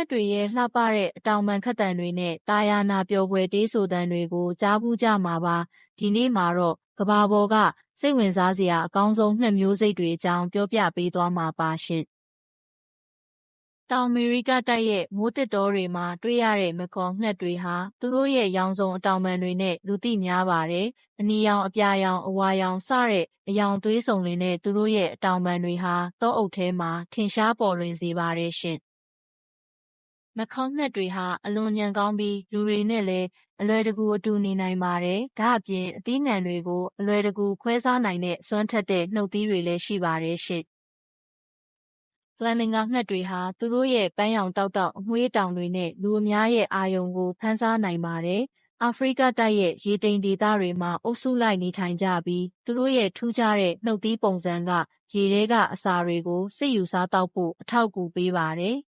တ်တွေရဲ့လှပတဲ့အတောင်ပံခတ်တံတွေနဲ့တာယာနာပျော်ပွဲတေးဆိုတံတွေကိုကြားဘူးကြမှာပါဒီနေ့မှာတော့ကဘာပေါ်ကစိတ်ဝင်စားစရာအကောင်းဆုံးငှက်မျိုးစိတ်တွေအကြောင်းပြောပြပေးသွားမှာပါရှင်တောင်အမေရိကတိုက်ရဲ့မိုးတစ်တောတွေမှာတွေ့ရတဲ့မကော်ငှက်တွေဟာသူတို့ရဲ့ရောင်စုံအတောင်ပံတွေနဲ့လူသိများပါတယ်။အနီရောင်အပြာရောင်အဝါရောင်စတဲ့အယောင်သွေးစုံတွေနဲ့သူတို့ရဲ့အတောင်ပံတွေဟာတောအုပ်ထဲမှာထင်ရှားပေါ်လွင်စေပါတယ်ရှင်။ မခေါငှက်တွေဟာအလွန်ညံကောင်းပြီးလူတွေနဲ့လည်းအလွယ်တကူအတူနေနိုင်ပါတယ်။ဒါအပြင်အသီးနှံတွေကိုအလွယ်တကူခွဲစားနိုင်တဲ့စွမ်းထက်တဲ့နှုတ်သီးတွေလည်းရှိပါတယ်ရှင်။ဖလမ်မင်ဂါငှက်တွေဟာသူတို့ရဲ့ပန်းရောင်တောက်တောက်အမွှေးတောင်တွေနဲ့လူအများရဲ့အာရုံကိုဖမ်းစားနိုင်ပါတယ်။အာဖရိကတိုက်ရဲ့ရေတိမ်ဒေသတွေမှာအုပ်စုလိုက်နေထိုင်ကြပြီးသူတို့ရဲ့ထူးခြားတဲ့နှုတ်သီးပုံစံကရေထဲကအစာတွေကိုစစ်ယူစားတောက်ဖို့အထောက်အကူပေးပါတယ်။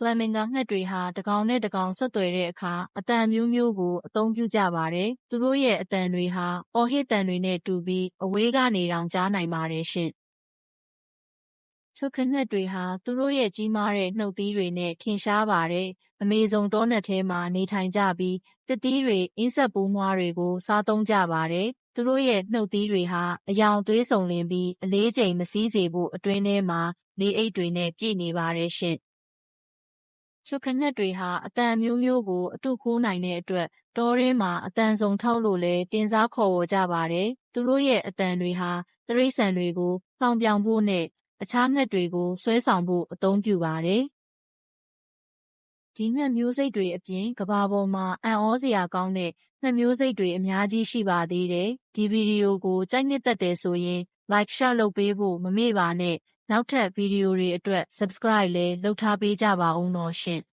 ဖလမ်မင်ဂါငှက်တွေဟာတကောင်နဲ့တကောင်ဆက်သွယ်တဲ့အခါအတန်မျိုးမျိုးကိုအသုံးပြုကြပါတယ်။သူတို့ရဲ့အတန်တွေဟာအော်ဟစ်တန်တွေနဲ့တူပြီးအဝေးကနေတောင်ကြားနိုင်ပါတယ်ရှင်။ချုပ်ခနဲ့တွေဟာသူတို့ရဲ့ကြီးမားတဲ့နှုတ်သီးတွေနဲ့ထင်ရှားပါတယ်။အမေဇုံတောနက်ထဲမှာနေထိုင်ကြပြီးတစ်သီးတွေအင်းဆက်ပိုးမွားတွေကိုစားသုံးကြပါတယ်။သူတို့ရဲ့နှုတ်သီးတွေဟာအယောင်သွေးစုံလင်ပြီးအလေးချိန်မစည်းစေဖို့အတွင်းထဲမှာနေအိတ်တွေနဲ့ပြည့်နေပါတယ်ရှင်။ ချုပ်ခနဲ့တွေဟာအတန်မျိုးမျိုးကိုအတုခိုးနိုင်တဲ့အတွက်တောရင်းမှာအတန်စုံထောက်လို့လဲတင်စားခေါ်ဝေါ်ကြပါတယ်။သူတို့ရဲ့အတန်တွေဟာတရိษံတွေကိုဖောင်ပြောင်ဖို့နဲ့အခြားငှက်တွေကိုဆွဲဆောင်ဖို့အသုံးပြုပါတယ်။ဒီငှက်မျိုးစိတ်တွေအပြင်ကဘာပေါ်မှာအံ့ဩစရာကောင်းတဲ့ငှက်မျိုးစိတ်တွေအများကြီးရှိပါသေးတယ်။ဒီဗီဒီယိုကိုကြိုက်နှစ်သက်တယ်ဆိုရင် like share လုပ်ပေးဖို့မမေ့ပါနဲ့။ နောက်ထပ်ဗီဒီယိုတွေအတွက် subscribe လည်းလုပ်ထားပေးကြပါဦးနော်ရှင်။